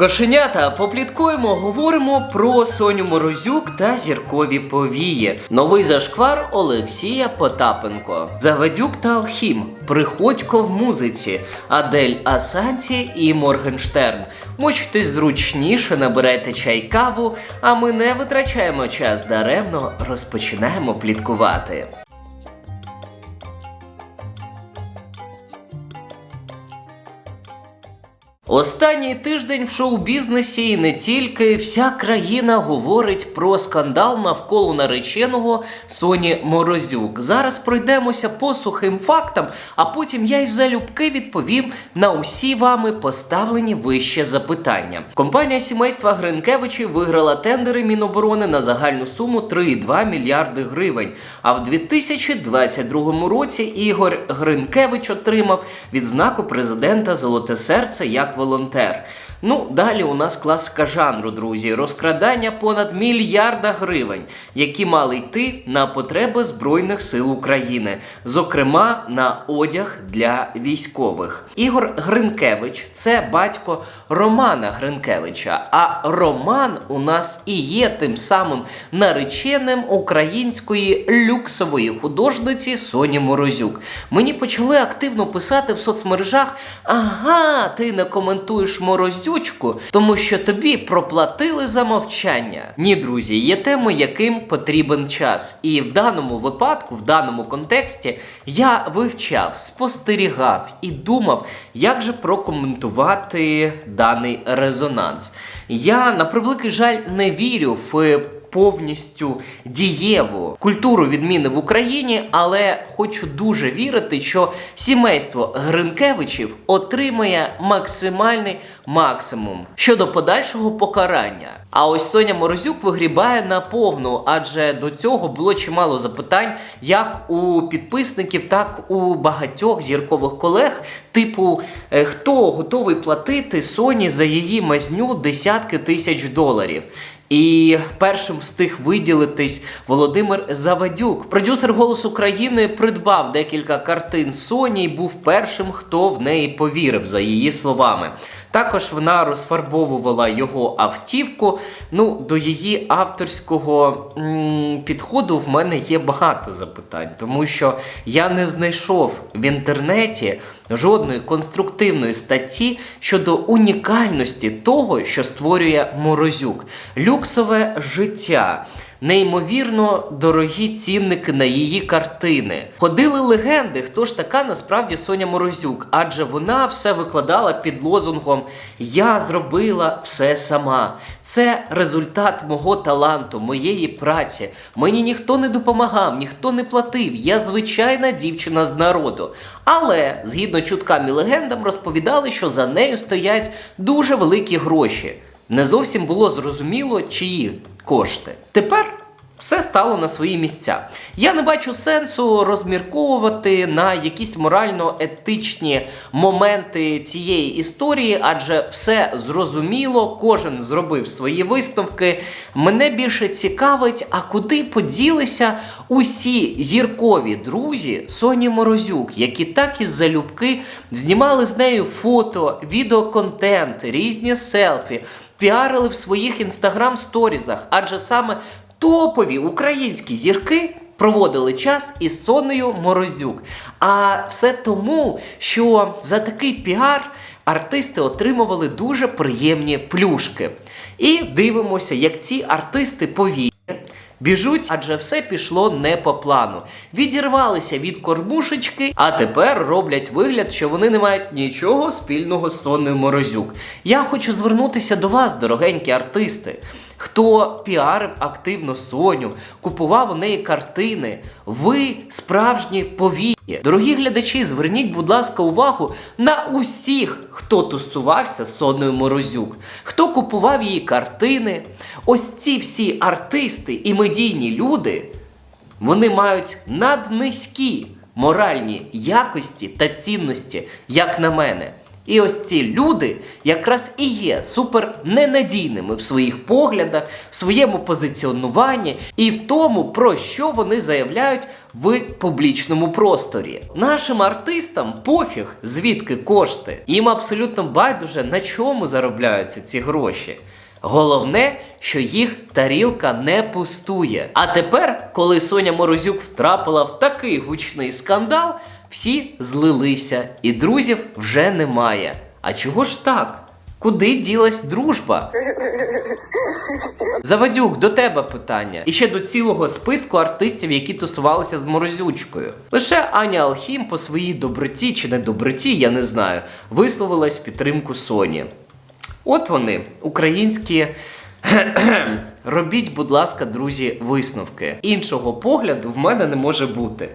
Кошенята, попліткуємо, говоримо про Соню Морозюк та зіркові повії. Новий зашквар Олексія Потапенко. Заведюк та Алхім. Приходько в музиці. Адель Асанті і Моргенштерн. Мочтесь зручніше, набирайте чай каву, а ми не витрачаємо час даремно, розпочинаємо пліткувати. Останній тиждень в шоу-бізнесі і не тільки вся країна говорить про скандал навколо нареченого Соні Морозюк. Зараз пройдемося по сухим фактам, а потім я й залюбки відповім на усі вами поставлені вище запитання. Компанія сімейства Гринкевичів виграла тендери Міноборони на загальну суму 3,2 мільярди гривень. А в 2022 році Ігор Гринкевич отримав відзнаку президента Золоте серце як волонтер. Ну, далі у нас класика жанру, друзі. Розкрадання понад мільярда гривень, які мали йти на потреби Збройних сил України, зокрема на одяг для військових. Ігор Гринкевич це батько Романа Гринкевича. А Роман у нас і є тим самим нареченим української люксової художниці Соні Морозюк. Мені почали активно писати в соцмережах: ага, ти не коментуєш Морозючку, тому що тобі проплатили за мовчання. Ні, друзі, є теми, яким потрібен час. І в даному випадку, в даному контексті, я вивчав, спостерігав і думав, як же прокоментувати даний резонанс. Я, на превеликий жаль, не вірю в повністю дієву культуру відміни в Україні, але хочу дуже вірити, що сімейство Гринкевичів отримає максимальний максимум щодо подальшого покарання. А ось Соня Морозюк вигрібає на повну, адже до цього було чимало запитань, як у підписників, так у багатьох зіркових колег. Типу, е, хто готовий платити Соні за її мазню десятки тисяч доларів. І першим встиг виділитись Володимир Завадюк. Продюсер «Голос України придбав декілька картин Соні і був першим, хто в неї повірив, за її словами. Також вона розфарбовувала його автівку. Ну, до її авторського м- підходу в мене є багато запитань, тому що я не знайшов в інтернеті жодної конструктивної статті щодо унікальності того, що створює Морозюк. Люксове життя. Неймовірно дорогі цінники на її картини. Ходили легенди, хто ж така насправді Соня Морозюк, адже вона все викладала під лозунгом Я зробила все сама. Це результат мого таланту, моєї праці. Мені ніхто не допомагав, ніхто не платив. Я звичайна дівчина з народу. Але згідно чуткам і легендам розповідали, що за нею стоять дуже великі гроші. Не зовсім було зрозуміло, чиї кошти. Тепер все стало на свої місця. Я не бачу сенсу розмірковувати на якісь морально-етичні моменти цієї історії, адже все зрозуміло, кожен зробив свої висновки. Мене більше цікавить, а куди поділися усі зіркові друзі Соні Морозюк, які так і залюбки знімали з нею фото, відеоконтент, різні селфі піарили в своїх інстаграм-сторізах, адже саме топові українські зірки проводили час із Сонею Мороздюк. А все тому, що за такий піар артисти отримували дуже приємні плюшки. І дивимося, як ці артисти пові. Біжуть, адже все пішло не по плану. Відірвалися від кормушечки, а тепер роблять вигляд, що вони не мають нічого спільного з Сонною Морозюк. Я хочу звернутися до вас, дорогенькі артисти. Хто піарив активно Соню, купував у неї картини, ви справжні повії. Дорогі глядачі, зверніть, будь ласка, увагу на усіх, хто тусувався з Сонною Морозюк, хто купував її картини. Ось ці всі артисти і медійні люди, вони мають наднизькі моральні якості та цінності, як на мене. І ось ці люди якраз і є супер ненадійними в своїх поглядах, в своєму позиціонуванні і в тому, про що вони заявляють в публічному просторі. Нашим артистам пофіг, звідки кошти. Їм абсолютно байдуже на чому заробляються ці гроші. Головне, що їх тарілка не пустує. А тепер, коли Соня Морозюк втрапила в такий гучний скандал, всі злилися, і друзів вже немає. А чого ж так? Куди ділась дружба? Завадюк, до тебе питання. І ще до цілого списку артистів, які тусувалися з морозючкою. Лише Аня Алхім по своїй доброті чи недоброті, я не знаю, висловилась в підтримку Соні. От вони, українські. Робіть, будь ласка, друзі, висновки. Іншого погляду в мене не може бути.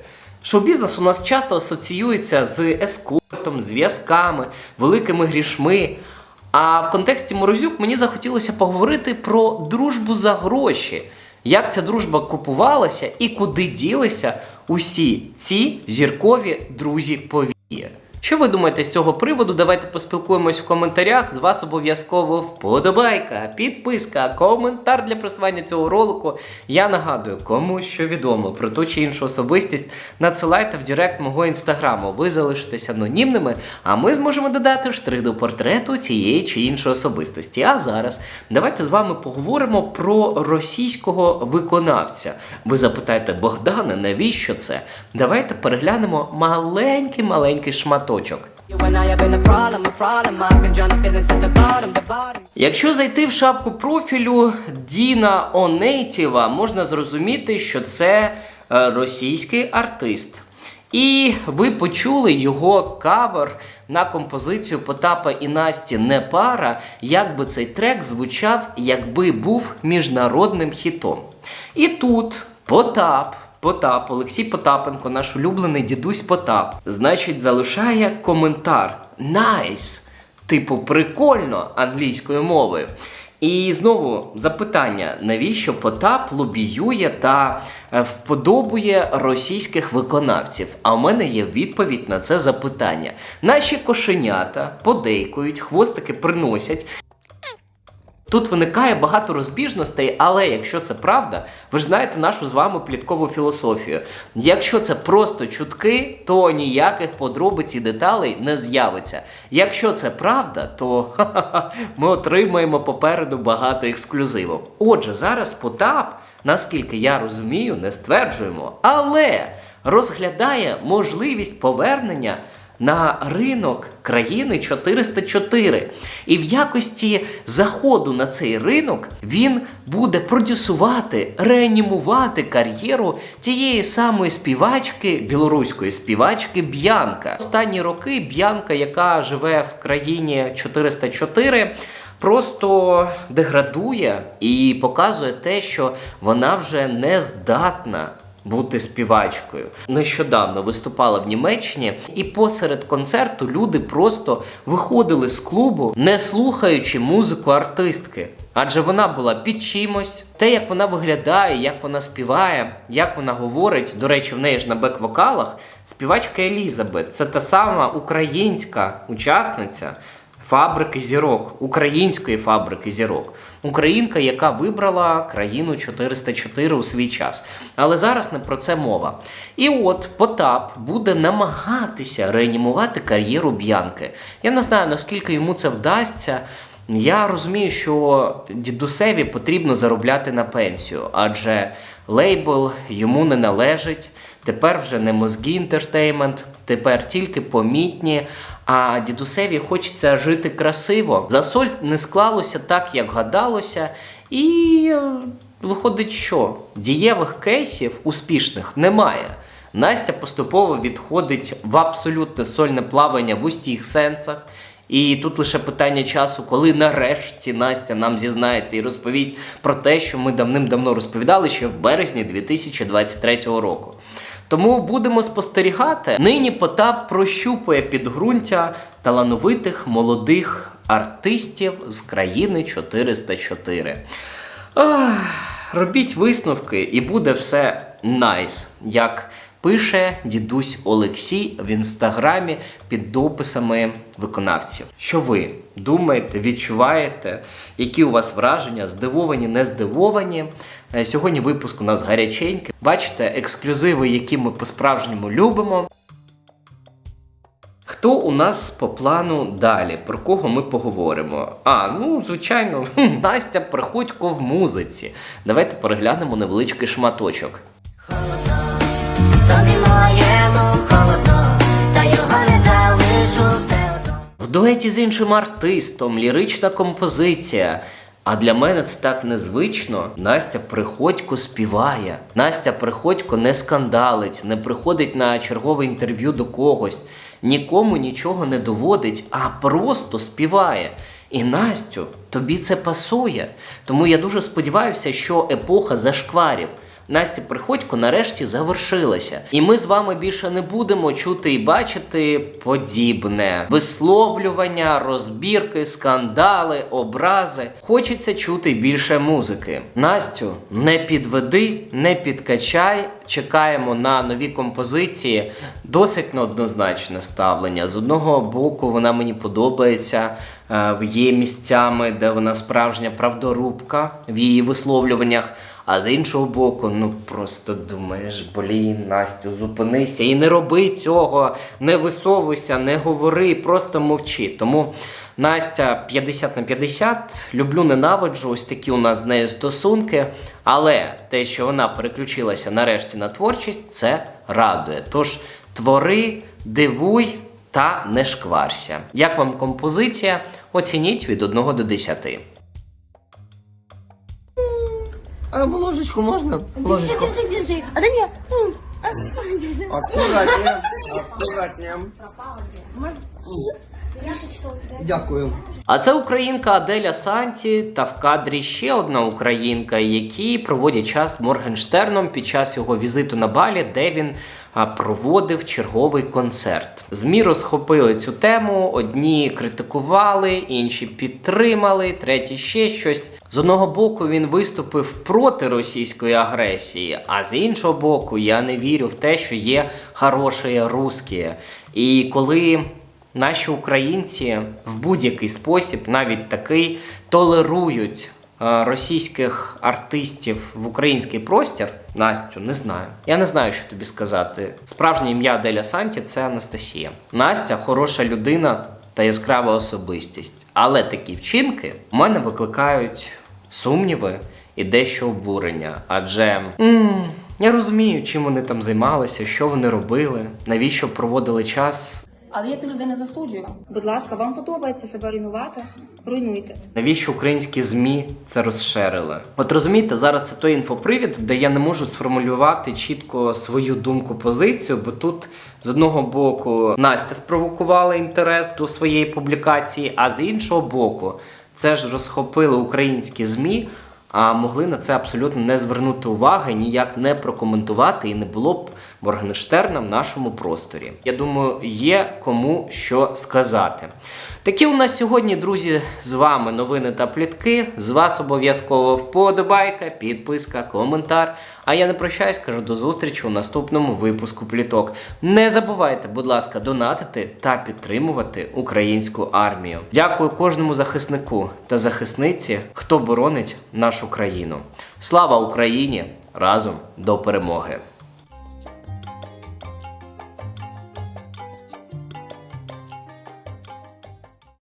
Шоу-бізнес у нас часто асоціюється з ескортом, зв'язками, великими грішми. А в контексті Морозюк мені захотілося поговорити про дружбу за гроші. Як ця дружба купувалася і куди ділися усі ці зіркові друзі повії. Що ви думаєте з цього приводу? Давайте поспілкуємось в коментарях. З вас обов'язково вподобайка, підписка, коментар для просування цього ролику. Я нагадую, кому що відомо про ту чи іншу особистість, надсилайте в Директ мого інстаграму. Ви залишитесь анонімними, а ми зможемо додати штрих до портрету цієї чи іншої особистості. А зараз давайте з вами поговоримо про російського виконавця. Ви запитаєте, Богдане, навіщо це? Давайте переглянемо маленький-маленький шматочок. You bottom. Якщо зайти в шапку профілю Діна Онейтєва, можна зрозуміти, що це е, російський артист. І ви почули його кавер на композицію Потапа і Насті Не пара, як би цей трек звучав, якби був міжнародним хітом. І тут Потап. Потап, Олексій Потапенко, наш улюблений дідусь Потап, значить, залишає коментар. Найс! Типу, прикольно англійською мовою. І знову запитання: навіщо Потап лобіює та е, вподобує російських виконавців? А в мене є відповідь на це запитання. Наші кошенята подейкують, хвостики приносять. Тут виникає багато розбіжностей, але якщо це правда, ви ж знаєте нашу з вами пліткову філософію. Якщо це просто чутки, то ніяких подробиць і деталей не з'явиться. Якщо це правда, то ха-ха-ха, ми отримаємо попереду багато ексклюзиву. Отже, зараз Потап, наскільки я розумію, не стверджуємо, але розглядає можливість повернення на ринок країни 404. І в якості заходу на цей ринок він буде продюсувати, реанімувати кар'єру тієї самої співачки, білоруської співачки Б'янка. Останні роки Б'янка, яка живе в країні 404, просто деградує і показує те, що вона вже не здатна бути співачкою. Нещодавно виступала в Німеччині, і посеред концерту люди просто виходили з клубу, не слухаючи музику артистки. Адже вона була під чимось, те, як вона виглядає, як вона співає, як вона говорить. До речі, в неї ж на бек-вокалах співачка Елізабет. Це та сама українська учасниця фабрики зірок, української фабрики зірок. Українка, яка вибрала країну 404 у свій час. Але зараз не про це мова. І от Потап буде намагатися реанімувати кар'єру Б'янки. Я не знаю, наскільки йому це вдасться. Я розумію, що дідусеві потрібно заробляти на пенсію, адже лейбл йому не належить. Тепер вже не мозгі інтертеймент, тепер тільки помітні. А дідусеві хочеться жити красиво. За соль не склалося так, як гадалося, і е, виходить, що дієвих кейсів успішних немає. Настя поступово відходить в абсолютне сольне плавання в усіх сенсах. І тут лише питання часу, коли нарешті Настя нам зізнається і розповість про те, що ми давним-давно розповідали ще в березні 2023 року. Тому будемо спостерігати. Нині Потап прощупує підґрунтя талановитих молодих артистів з країни 404. Ах, робіть висновки, і буде все найс, як Пише дідусь Олексій в інстаграмі під дописами виконавців. Що ви думаєте, відчуваєте? Які у вас враження? Здивовані, не здивовані? Е, Сьогодні випуск у нас гаряченький. Бачите, ексклюзиви, які ми по-справжньому любимо. Хто у нас по плану далі? Про кого ми поговоримо? А, ну, звичайно, Настя Приходько в музиці. Давайте переглянемо невеличкий шматочок. Тобі моєму холодно, та його не залишу все одно. В дуеті з іншим артистом, лірична композиція. А для мене це так незвично. Настя Приходько співає. Настя Приходько не скандалить, не приходить на чергове інтерв'ю до когось, нікому нічого не доводить, а просто співає. І Настю, тобі це пасує. Тому я дуже сподіваюся, що епоха зашкварів. Настя Приходько нарешті завершилася. І ми з вами більше не будемо чути і бачити подібне висловлювання, розбірки, скандали, образи. Хочеться чути більше музики. Настю, не підведи, не підкачай. Чекаємо на нові композиції. Досить неоднозначне ставлення. З одного боку, вона мені подобається. Е, Є місцями, де вона справжня правдорубка в її висловлюваннях. А з іншого боку, ну просто думаєш, блін, Настю, зупинися і не роби цього, не висовуйся, не говори, просто мовчи. Тому Настя 50 на 50, люблю, ненавиджу, ось такі у нас з нею стосунки. Але те, що вона переключилася нарешті на творчість, це радує. Тож твори, дивуй та не шкварся. Як вам композиція? Оцініть від 1 до 10. А ложечку можна? Ложечку. Держи, держи. А дай мне. Аккуратнее, Аккуратнее. Аккуратнее. Дякую. А це українка Аделя Санті та в кадрі ще одна українка, які проводять час з Моргенштерном під час його візиту на Балі, де він проводив черговий концерт. ЗМІ розхопили цю тему. Одні критикували, інші підтримали, треті ще щось. З одного боку він виступив проти російської агресії, а з іншого боку, я не вірю в те, що є хороші русські. І коли Наші українці в будь-який спосіб, навіть такий, толерують е, російських артистів в український простір. Настю, не знаю. Я не знаю, що тобі сказати. Справжнє ім'я Деля Санті це Анастасія. Настя хороша людина та яскрава особистість. Але такі вчинки в мене викликають сумніви і дещо обурення. Адже м, я розумію, чим вони там займалися, що вони робили, навіщо проводили час. Але я цю людину засуджую. Будь ласка, вам подобається себе руйнувати? Руйнуйте. Навіщо українські ЗМІ це розширили? От розумієте, зараз це той інфопривід, де я не можу сформулювати чітко свою думку, позицію, бо тут з одного боку Настя спровокувала інтерес до своєї публікації, а з іншого боку, це ж розхопили українські ЗМІ. А могли на це абсолютно не звернути уваги, ніяк не прокоментувати, і не було б Моргенштерна в нашому просторі. Я думаю, є кому що сказати. Такі у нас сьогодні, друзі, з вами новини та плітки. З вас обов'язково вподобайка, підписка, коментар. А я не прощаюсь, кажу до зустрічі у наступному випуску пліток. Не забувайте, будь ласка, донатити та підтримувати українську армію. Дякую кожному захиснику та захисниці, хто боронить нашу країну. Слава Україні! Разом до перемоги!